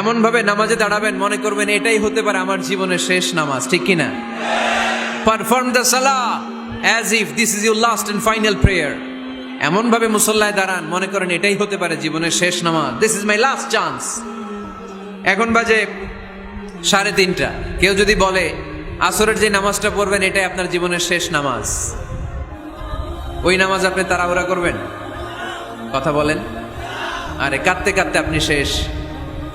এমন ভাবে নামাজে দাঁড়াবেন, মনে করবেন এটাই হতে পারে আমার জীবনের শেষ নামাজ, ঠিক কিনা? পারফর্ম দ্য সালা as if this is your last and final prayer এমন ভাবে মুসল্লায় দাঁড়ান, মনে করেন এটাই হতে পারে জীবনের শেষ নামাজ। This is my last chance এখন বাজে সাড়ে তিনটা। কেউ যদি বলে, আসরের যে নামাজটা পড়বেন, এটাই আপনার জীবনের শেষ নামাজ। ওই নামাজ আপনি তাড়াহুড়া করবেন? কথা বলেন? আরে, কাঁদতে কাঁদতে আপনি শেষ।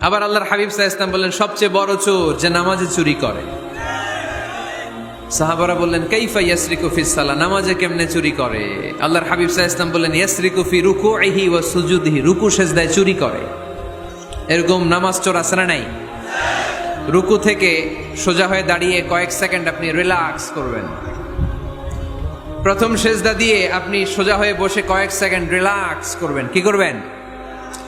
আবার আল্লাহর হাবিব সাহা ইসলাম বললেন, সবচেয়ে বড় চোর যে নামাজে চুরি করে। সাহাবারা বললেন, কাইফা ইয়াসরিকু ফি সালা নামাজে কেমনে চুরি করে? আল্লাহর হাবিব সাহা ইসলাম বললেন, ইয়াসরিকু ফি রুকুইহি ওয়া সুজুদিহি। রুকু সেজদায় চুরি করে। এরকম নামাজ চোর না নাই? রুকু থেকে সোজা হয়ে দাঁড়িয়ে কয়েক সেকেন্ড আপনি রিল্যাক্স করবেন। প্রথম সেজদা দিয়ে আপনি সোজা হয়ে বসে কয়েক সেকেন্ড রিল্যাক্স করবেন। কি করবেন?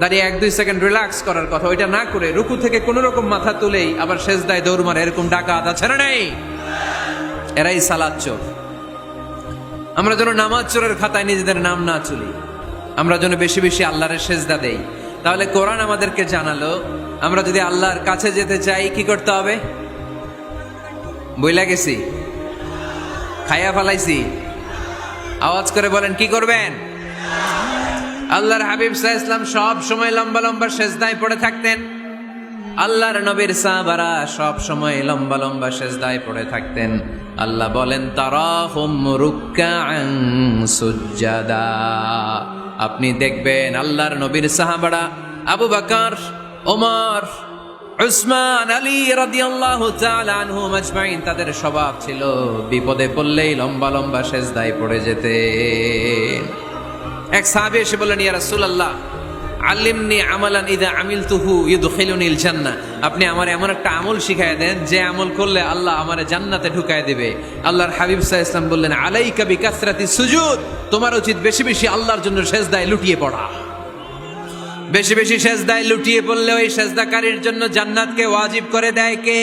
দাঁড়িয়ে এক, দুই সেকেন্ড রিল্যাক্স করার কথা। ওইটা না করে রুকু থেকে কোন রকম মাথা তুলেই আবার সেজদায় দৌড় মারে, এরকম ডাকাত আছে না নাই? এরাই সালাদ চোর। আমরা যেন নামাজ চোরের খাতায় নিজেদের নাম না চলি আমরা যেন বেশি বেশি আল্লাহরের সেজদা দেই। তাহলে কোরআন আমাদেরকে জানালো, আমরা যদি আল্লাহর কাছে যেতে চাই, কি করতে হবে? বইলা গেছি। খাইয়া ফালাইছি। আওয়াজ করে বলেন, কি করবেন? আল্লাহর হাবিব সাহা ইসলাম সব সময় লম্বা লম্বা সেজদায় পড়ে থাকতেন। আল্লাহর নবীর সাহাবারা সব সময় লম্বা লম্বা সেজদায় পড়ে থাকতেন। আল্লাহ বলেন সুজাদা আপনি দেখবেন আল্লাহর নবীর সাহাবারা আবু বাকার, ওমর, উসমান, আলী তাআলা আনহুম আজমাইন তাদের স্বভাব ছিল বিপদে পড়লেই লম্বা লম্বা সেজদায় পড়ে যেতেন। এক সাহাবী এসে বললেন, ইয়া রাসূলুল্লাহ, আল্লিমনি আমালান ইদা আমিল আমিলতুহু ইউদখিলুনিল জান্নাহ আপনি আমার এমন একটা আমল শিখায় দেন, যে আমল করলে আল্লাহ আমারে জান্নাতে ঢুকায় দেবে। আল্লাহর হাবিব আলাইহি ওয়াসাল্লাম বললেন, আলাইকা বিকাসরাতি সুজুদ, তোমার উচিত বেশি বেশি আল্লাহর জন্য সেজদায় লুটিয়ে পড়া। বেশি বেশি সেজদায় লুটিয়ে পড়লে ওই সেজদাকারীর জন্য জান্নাতকে ওয়াজিব করে দেয় কে?